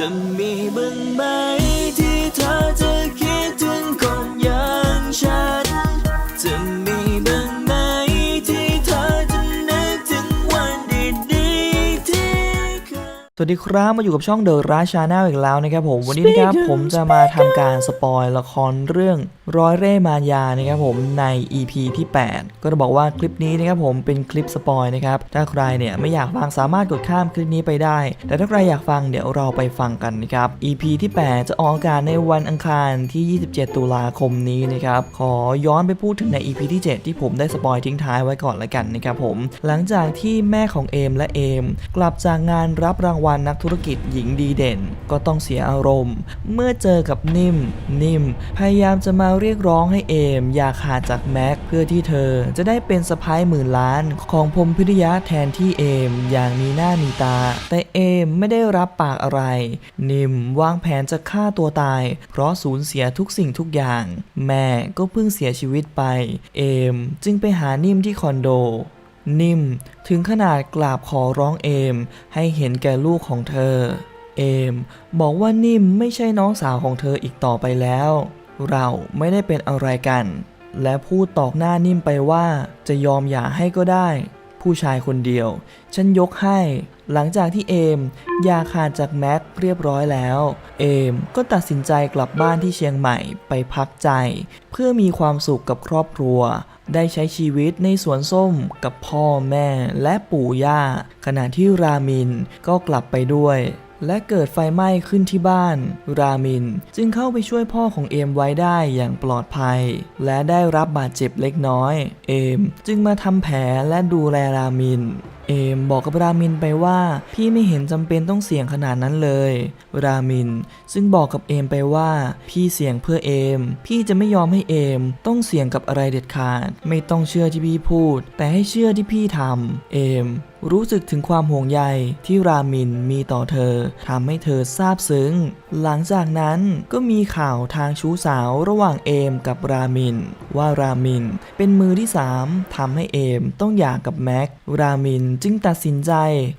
จะมีบ้างไหม สวัสดีครับมาอยู่กับช่องเดอะราชาแนลอีกแล้วนะครับผมวันนี้นะครับผมจะมาทำการสปอยละครเรื่องร้อยเร่ห์มารยานะครับผมใน EP ที่ 8 ก็จะบอกว่าคลิปนี้นะครับผมเป็นคลิปสปอยนะครับถ้าใครเนี่ยไม่อยากฟังสามารถกดข้ามคลิปนี้ไปได้ แต่ถ้าใครอยากฟังเดี๋ยวเราไปฟังกันนะครับ EP ที่ 8 จะออกอากาศในวันอังคารที่ 27 ตุลาคมนี้นะครับขอย้อนไปพูดถึงใน EP ที่ 7 ที่ผมได้สปอยทิ้งท้ายไว้ก่อนละกันนะครับผมหลังจากที่แม่ของเอมและเอมกลับจากงานรับรางวัลนักธุรกิจหญิงดีเด่น ก็ต้องเสียอารมณ์ เมื่อเจอกับนิ่ม นิ่ม พยายามจะมาเรียกร้องให้เอม อย่าขาดจากแม็กเพื่อที่เธอจะได้เป็นสะพ้ายหมื่นล้านของพรมพิริยะแทนที่เอม อย่างมีหน้ามีตา แต่เอมไม่ได้รับปากอะไร นิ่มวางแผนจะฆ่าตัวตาย เพราะสูญเสียทุกสิ่งทุกอย่าง แม่ก็เพิ่งเสียชีวิตไป เอมจึงไปหานิ่มที่คอนโด นิ่มถึงขนาดกราบขอร้องเอม ให้เห็นแก่ลูกของเธอ เอมบอกว่านิ่มไม่ใช่น้องสาวของเธออีกต่อไปแล้ว เราไม่ได้เป็นอะไรกัน และพูดตอกหน้านิ่มไปว่าจะยอมหย่าให้ก็ได้ ผู้ชายคนเดียว ฉันยกให้ หลังจากที่เอมยาขาดจากแม็กเรียบร้อยแล้ว เอมก็ตัดสินใจกลับบ้านที่เชียงใหม่ไปพักใจ เพื่อมีความสุขกับครอบครัว ได้ใช้ชีวิตในสวนส้มกับพ่อแม่และปู่ย่า ขณะที่รามินก็กลับไปด้วยและเกิดไฟไหม้ขึ้นที่บ้าน รามินจึงเข้าไปช่วยพ่อของเอมไว้ได้อย่างปลอดภัย และได้รับบาดเจ็บเล็กน้อย เอมจึงมาทำแผลและดูแลรามิน เอมบอกกับรามินไปว่าพี่ไม่เห็นจำเป็นต้องเสี่ยงขนาดนั้นเลย รามินซึ่งบอกกับเอมไปว่าพี่เสี่ยงเพื่อเอม พี่จะไม่ยอมให้เอม ต้องเสี่ยงกับอะไรเด็ดขาด ไม่ต้องเชื่อที่พี่พูด แต่ให้เชื่อที่พี่ทำเอมรู้สึกถึงความห่วงใยที่รามินมีต่อเธอทำให้เธอซาบซึ้ง หลังจากนั้นก็มีข่าวทางชู้สาวระหว่างเอมกับรามิน ว่ารามินเป็นมือที่สามทำให้เอมต้องหย่ากับแม็ก รามินจึงตัดสินใจ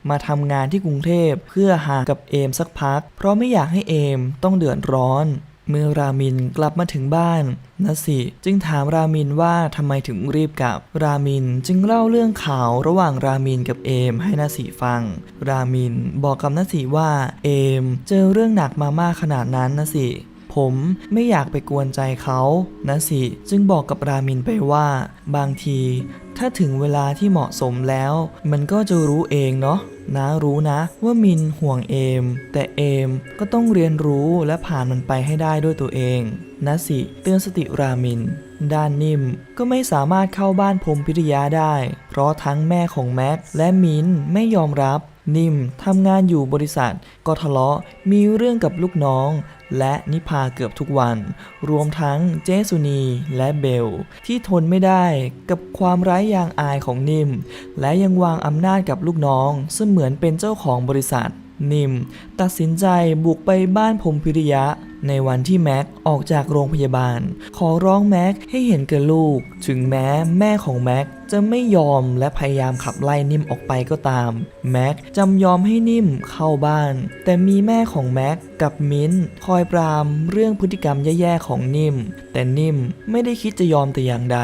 มาทำงานที่กรุงเทพเพื่อหากับเอมสักพัก เพราะไม่อยากให้เอมต้องเดือดร้อน เมื่อรามินกลับมาถึงบ้านนัสิจึงถามรามินว่าทำไมถึงรีบกลับ รามินจึงเล่าเรื่องข่าวระหว่างรามินกับเอมให้นัสิฟัง รามินบอกกับนัสิว่าเอมเจอเรื่องหนักมามากขนาดนั้นนาสิ ผมไม่อยากไปกวนใจเขานะสิจึงบอกกับรามินไปว่า บางที ถ้าถึงเวลาที่เหมาะสมแล้ว มันก็จะรู้เองเนาะนะรู้นะว่ามินห่วงเอม แต่เอมก็ต้องเรียนรู้และผ่านมันไปให้ได้ด้วยตัวเองนะสิเตือนสติรามิน ด้านนิ่มก็ไม่สามารถเข้าบ้านพรมพิริยาได้ เพราะทั้งแม่ของแม็กและมินไม่ยอมรับนิ่มทำงานอยู่บริษัทก็ทะเลาะมีเรื่องกับลูกน้อง และนิพาเกือบทุกวัน รวมทั้งเจสุนีและเบล ที่ทนไม่ได้กับความร้ายยางอายของนิม และยังวางอำนาจกับลูกน้อง เสมือนเป็นเจ้าของบริษัทนิม ตัดสินใจบุกไปบ้านพรมพิริยะ ในวันที่แม็กออกจากโรงพยาบาล ขอร้องแม็กให้เห็นแก่ลูก ถึงแม้แม่ของแม็กจะไม่ยอมและพยายามขับไล่นิ่มออกไปก็ตาม แม็กจำยอมให้นิ่มเข้าบ้าน แต่มีแม่ของแม็กกับมิ้นท์คอยปรามเรื่องพฤติกรรมแย่ๆของนิ่ม แต่นิ่มไม่ได้คิดจะยอมแต่อย่างใด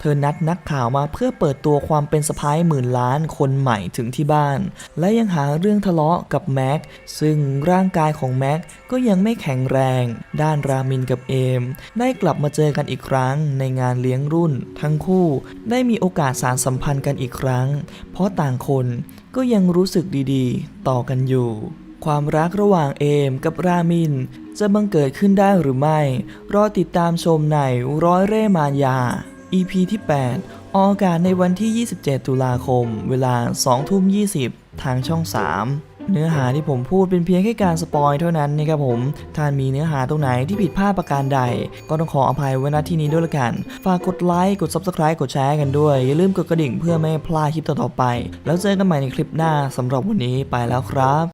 เธอนัดนักข่าวมาเพื่อเปิดตัวความเป็นสะพ้ายหมื่นล้านคนใหม่ถึงที่บ้าน และยังหาเรื่องทะเลาะกับแม็กซึ่งร่างกายของแม็กก็ยังไม่แข็งแรงด้านรามินกับเอม ได้กลับมาเจอกันอีกครั้งในงานเลี้ยงรุ่น ทั้งคู่ได้มีโอกาสสารสัมพันธ์กันอีกครั้ง เพราะต่างคนก็ยังรู้สึกดีๆ ต่อกันอยู่ ความรักระหว่างเอมกับรามิน จะบังเกิดขึ้นได้หรือไม่ รอติดตามชมในร้อยเร่มายา EP ที่ 8 ออกอากาศในวันที่ 27 ตุลาคม เวลา 2 ทุ่ม 20 ทางช่อง 3 เนื้อหาที่ผมพูดเป็นเพียงแค่การสปอยเท่านั้นนะครับผมถ้ามีเนื้อหาตรงไหนที่ผิดพลาดประการใด ก็ต้องขออภัยไว้ณที่นี้ด้วยละกัน ฝากกดไลค์ กด Subscribe กดแชร์กันด้วย อย่าลืมกดกระดิ่งเพื่อไม่ให้พลาดคลิปต่อๆไป แล้วเจอกันใหม่ในคลิปหน้าสำหรับวันนี้ไปแล้วครับ